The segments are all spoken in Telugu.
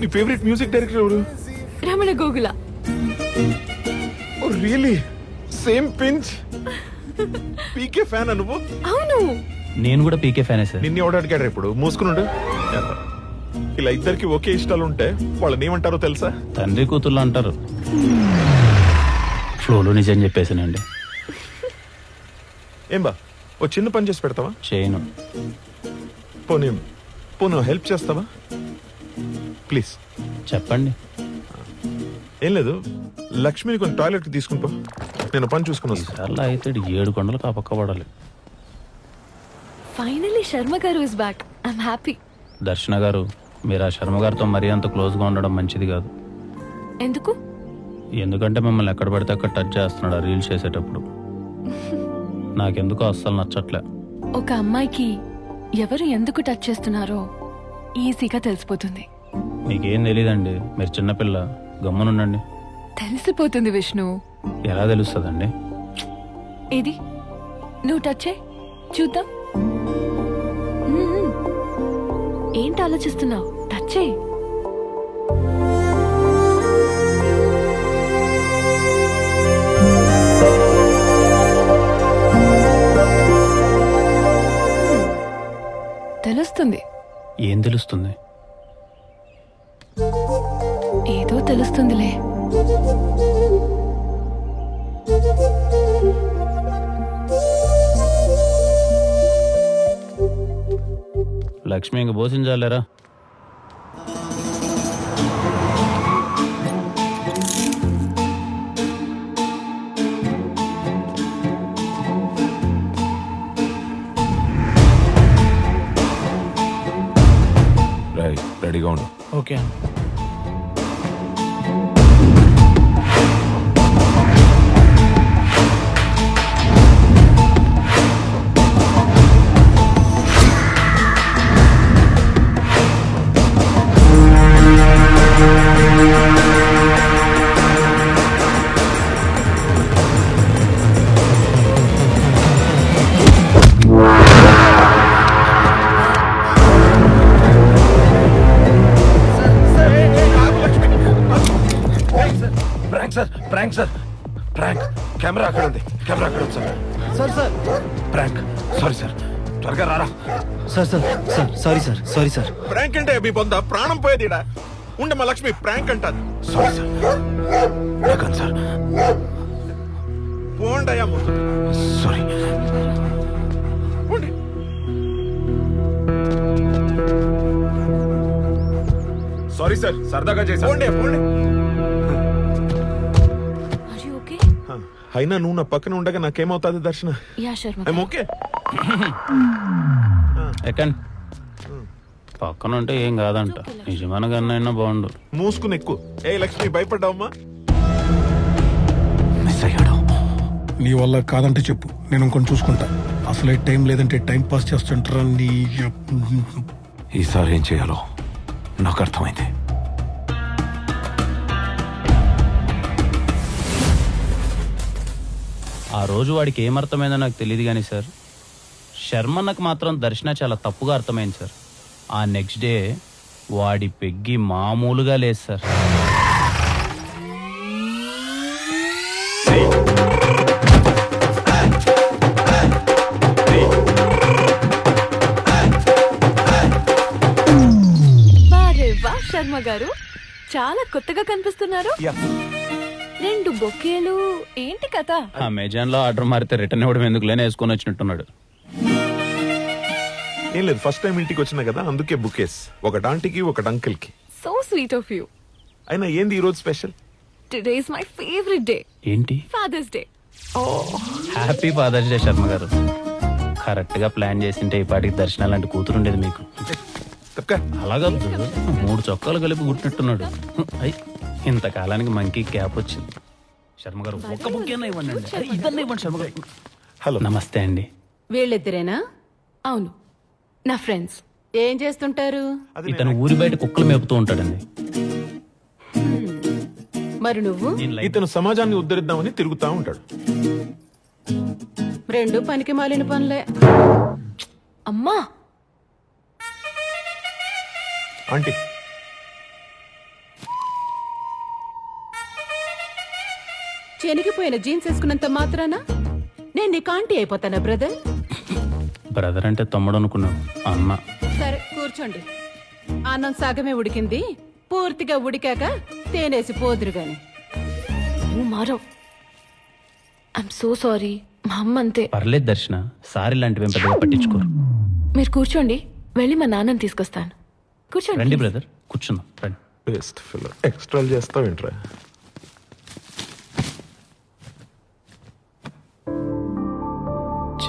నీ ఫేవరెట్ మ్యూజిక్ డైరెక్టర్ ఎవరు? Ramana Gogula. Oh really same pinch PK fan నువ్వు? అవును. నేను కూడా పీకే ఫ్యానే సార్. నిన్ను ఎవడు అడిగాడు ఇప్పుడు మూసుకున్నాడు ఇలా ఇద్దరికి ఒకే ఇష్టాలు ఉంటే వాళ్ళని ఏమంటారో తెలుసా? తండ్రి కూతుర్లు అంటారు. ఫ్లోలో నిజం చెప్పేసానండి ఏం బా ఓ చిన్న పని చేసి పెడతావా? చేయను. పోనీ పోను హెల్ప్ చేస్తావా? ప్లీజ్. చెప్పండి. ఏం లేదు లక్ష్మిని కొన్ని టాయిలెట్ తీసుకుని పో. నేను పని చూసుకుని వస్తా. ఈసార్లు అయితే ఈడు ఏడు కొండలు కాపక్క పడాలి ఫైనలీ శర్మ గారు ఇస్ బ్యాక్ ఐఎమ్ హ్యాపీ దర్శన గారు మీరు ఆ శర్మ గారితో మరీ అంత క్లోజ్గా ఉండడం మంచిది కాదు. ఎందుకు? ఎందుకంటే మిమ్మల్ని ఎక్కడ పడితే అక్కడ టచ్ చేస్తున్నాడు ఆ రీల్స్ చేసేటప్పుడు. నాకెందుకో అస్సలు నచ్చట్లే. ఒక అమ్మాయికి ఎవరు ఎందుకు టచ్ చేస్తున్నారో ఈజీగా తెలిసిపోతుంది. మీకేం తెలియదండి మీరు చిన్నపిల్ల గమ్మునుండండి. తెలిసిపోతుంది విష్ణు. ఎలా తెలుస్తుందండి? ఏది నువ్వు టచ్ చేయి. చూద్దాం. మ్మ్. ఏంటి ఆలోచిస్తున్నావు? టచ్ చేయి. తెలుస్తుంది. ఏం తెలుస్తుంది? ఏదో తెలుస్తుందిలే. లక్ష్మి ఇంక భోజనం రెడీగా ఉండు ప్రాంక్ సార్ ప్రాంక్ కెమెరా అక్కడ ఉంది. కెమెరా అక్కడ ఉంది sir sir sir prank sorry sir త్వరగా రారా. Sir sir sir sorry sir sorry sir prank అంటే మీ పొంద ప్రాణం పోయేదిడా? ఉండే మా లక్ష్మి ప్రాంక్ అంటారు సారీ సార్ నాకన్ సార్ పోండయ్యా సారీ పోండి. సారీ సార్ సరదాగా చేసా పోండి పోండి. అయినా నువ్వు నా పక్కన ఉండగా నాకేమవుతుంది దర్శన? యా శర్మ ఐమ్ ఓకే ఎక్కండి పక్కన ఉంటే ఏం కాదంట. నిజమైన కన్నా బాగుండు. మూసుకుని ఎక్కువ. ఏ లక్ష్మి భయపడ్డావమ్మా? మిస్ అయ్యాడు. నీ వల్ల కాదంటే చెప్పు. నేను ఇంకొని చూసుకుంటా. అసలే టైం లేదంటే టైం పాస్ చేస్తుంటారా నీ ఈసారి ఏం చేయాలో? నాకు అర్థమైంది. ఆ రోజు వాడికి ఏమర్థమైందో నాకు తెలియదు కానీ సార్ శర్మన్నకు మాత్రం దర్శన చాలా తప్పుగా అర్థమైంది సార్. ఆ నెక్స్ట్ డే వాడి పెగ్గి మామూలుగా లేదు సార్. వారే వా శర్మ గారు. చాలా కొత్తగా కనిపిస్తున్నారు. రెండు బొకేలు. ఏంటి కథ? అమెజాన్లో ఆర్డర్ మారితే రిటర్న్ ఇవ్వడం ఎందుకులేనే వేసుకొని వచ్చినట్టున్నాడు. ఏం లేదు ఫస్ట్ టైం ఇంటికి వచ్చినా కదా అందుకే బుకేస్. ఒకటి ఆంటీకి ఒకటి అంకిల్కి సో స్వీట్ ఆఫ్ యూ అయినా ఏంది ఈ రోజు special? Today is my favourite day ఏంటి? Father's day happy father's day Sharma గారు. కరెక్ట్గా ప్లాన్ చేసింటే ఈ పాటికి దర్శనం లాంటి కూతురు ఉండేది మీకు. తప్పక. అలాగా? మూడు చొక్కాలు కలిపి గుట్టినట్టున్నాడు అయ్. ఇంతకాలానికి మంకీ క్యాప్ వచ్చింది. శర్మ గారు ఒక్క బుక్ ఇవ్వండి అండి. అరే, ఇదన్నా ఇవ్వండి శర్మ గారు. హలో. నమస్తే అండి. వీళ్ళిద్దరేనా? అవును నా ఫ్రెండ్స్. ఏం చేస్తుంటారు? ఇతను ఊరి బయట కుక్కలు మేపుతూ ఉంటాడండి. మరి నువ్వు? ఇతను సమాజాన్ని ఉద్ధరిద్దామని తిరుగుతా ఉంటాడు. రెండు పనికి మాలిన పనులే. అమ్మా! ఆంటీ చెనిగిపోయిన జీన్స్ వేసుకున్నంత మాత్రాన? నేను నీకు ఆంటీ అయిపోతానా బ్రదర్? బ్రదర్ అంటే తమ్ముడు అనుకున్నావు అన్న సరే కూర్చోండి. అన్నం సగమే ఉడికింది పూర్తిగా ఉడికాక తేనేసి పోదురు గాని నువ్వు మారవ్. ఐఎమ్ సో సారీ మా అమ్మ అంతే. పర్లేదు దర్శన సారీ లాంటివి పెద్దగా పట్టించుకోరు మీరు కూర్చోండి వెళ్ళి మా నాన్నని తీసుకొస్తాను. కూర్చోండి రండి. బ్రదర్ కూర్చుందాం రండి. బెస్ట్ ఫిల్ ఎక్స్ట్రా చేస్తావేంట్రా?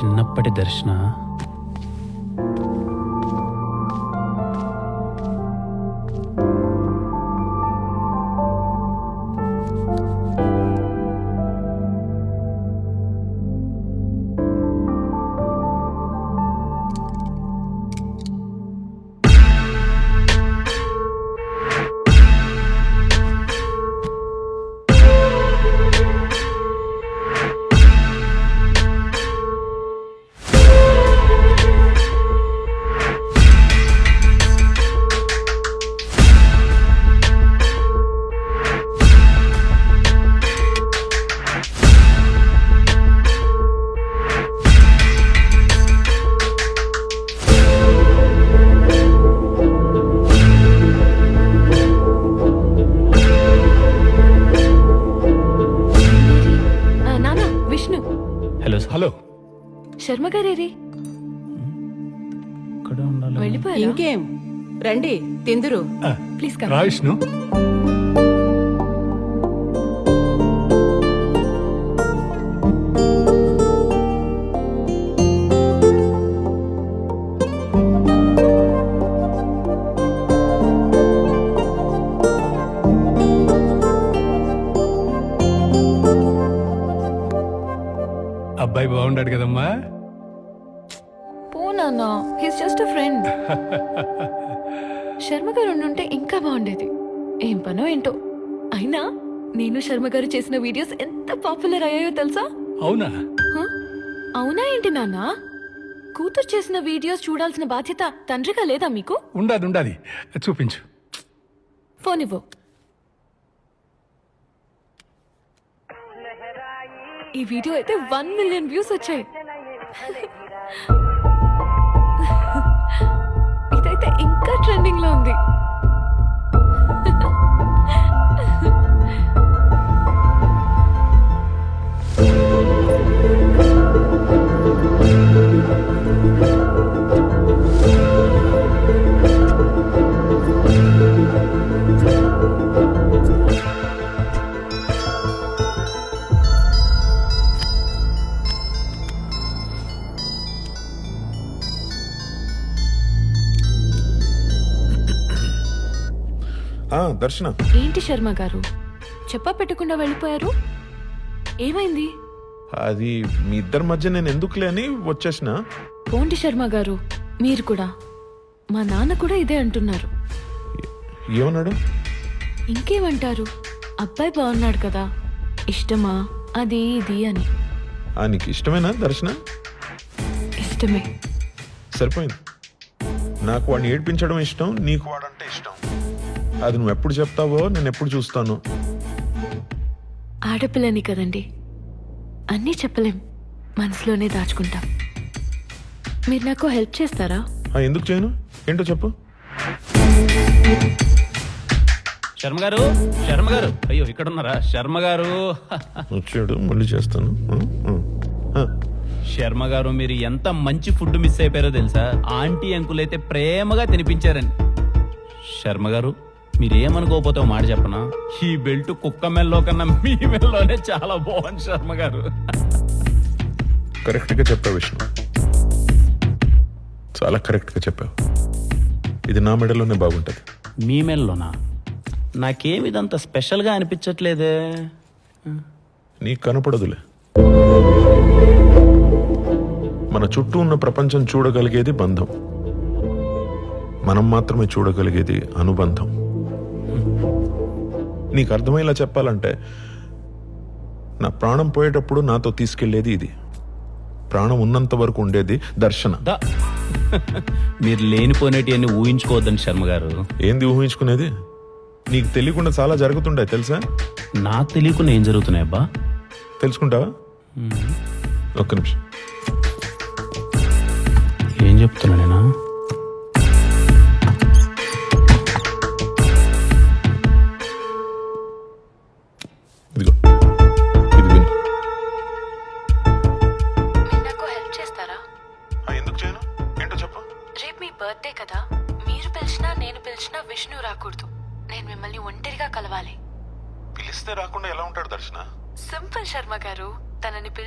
చిన్నప్పటి దర్శన రండి తిందురు. ప్లీజ్ కమ్ రా విష్ణు. అబ్బాయి బాగుండాడు కదమ్మా. పో నాన్న he's just a friend Sharma గారు ఉండుంటే ఇంకా బాగుండేది. ఏం పనో ఏంటో. అయినా నేను శర్మ గారు చేసిన వీడియోస్ ఎంత పాపులర్ అయ్యాయో తెలుసా? అవునా? అవునా ఏంటి నాన్న? కూతురు చేసిన వీడియోస్ చూడాల్సిన బాధ్యత తండ్రిగా లేదా మీకు? ఉండాది ఉండాది చూపించు. ఫోన్ ఇవ్వు ఈ వీడియో అయితే వన్ మిలియన్ వ్యూస్ వచ్చాయి. దర్శన. ఏంటి శర్మ గారు? చెప్పా పెట్టకుండా వెళ్ళిపోయారు? ఏమైంది? అది మీ ఇద్దరి మధ్య నేను ఎందుకులే అని వచ్చేసిన. పోండి శర్మ గారు మీరు కూడా. మా నాన్న కూడా ఇదే అంటున్నారు. ఏమన్నాడు? ఇంకేమంటారు? అబ్బాయి బాగున్నాడు కదా. ఇష్టమా? అది ఇది అని. ఆ నీకు ఇష్టమేనా దర్శన? ఇష్టమే. సరిపోయింది. నాకు వాడిని ఏడ్పించడం ఇష్టం నీకు ఇష్టం అది నువ్వు ఎప్పుడు చెప్తావో నేను ఎప్పుడు చూస్తాను. ఆడపిల్లని కదండి. అన్నీ చెప్పలేం. మనసులోనే దాచుకుంటాం. మీరు నాకు హెల్ప్ చేస్తారా? ఆ, ఎందుకు చేయను? ఏంటో చెప్పు. శర్మ గారు శర్మ గారు. అయ్యో ఇక్కడ ఉన్నారా శర్మ గారు. వచ్చాడు మళ్ళీ చేస్తాను. ఆ, ఆ, ఆ. శర్మ గారు మీరు ఎంత మంచి ఫుడ్ మిస్ అయిపోయారో తెలుసా? ఆంటీ అంకుల్ అయితే ప్రేమగా తినిపించారని. శర్మ గారు మీరేమనుకోకపోతే ఓ మాట చెప్పనా? ఈ బెల్ట్ కుక్క మెల్లో కన్నా మీ మెల్లోనే చాలా బాగుంది శర్మ గారు. కరెక్ట్గా చెప్పావు విష్ణు. చాలా కరెక్ట్గా చెప్పావు. ఇది నా మెడలోనే బాగుంటది. మీ మెల్లోనా? నాకేమి ఇదంత స్పెషల్గా అనిపించట్లేదే. నీకు కనపడదులే. మన చుట్టూ ఉన్న ప్రపంచం చూడగలిగేది బంధం. మనం మాత్రమే చూడగలిగేది అనుబంధం. నీకు అర్థమయ్యేలా చెప్పాలంటే నా ప్రాణం పోయేటప్పుడు నాతో తీసుకెళ్ళేది ఇది. ప్రాణం ఉన్నంత వరకు ఉండేది దర్శన. దా మీరు లేనిపోయినటి అన్ని ఊహించుకోవద్దని శర్మ గారు. ఏంది ఊహించుకునేది? నీకు తెలియకుండా చాలా జరుగుతుండే తెలుసా? నాకు తెలియకుండా ఏం జరుగుతున్నాయి అబ్బా? తెలుసుకుంటావా? ఒక్క నిమిషం. ఏం చెప్తున్నా నేనా?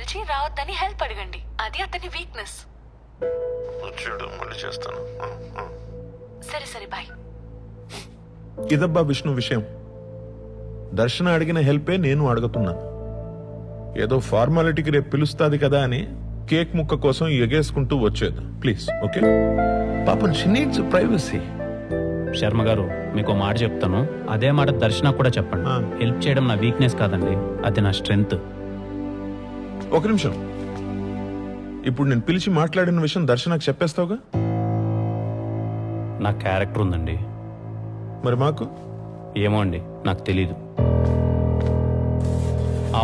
పిలిచి రావద్దని హెల్ప్ అడగండి. అది అతని వీక్నెస్ మళ్ళీ చేస్తాను. సరే సరే బాయ్ ఇదబ్బా విష్ణు విషయం. దర్శన అడిగిన హెల్పే నేను అడుగుతున్నాను ఏదో ఫార్మాలిటీకి రేపు పిలుస్తాది కదా అని కేక్ ముక్క కోసం ఎగేసుకుంటూ వచ్చేది. ప్లీజ్ ఓకే పాపం షీ నీడ్స్ ప్రైవసీ శర్మ గారు మీకు మాట చెప్తాను. అదే మాట దర్శన కూడా చెప్పండి. హెల్ప్ చేయడం నా వీక్నెస్ కాదండి. అది నా స్ట్రెంగ్త్ ఒక నిమిషం. ఇప్పుడు నేను పిలిచి మాట్లాడిన విషయం దర్శనకు చెప్పేస్తావుగా? నా క్యారెక్టర్ ఉందండి. మరి మాకు? ఏమో అండి నాకు తెలీదు.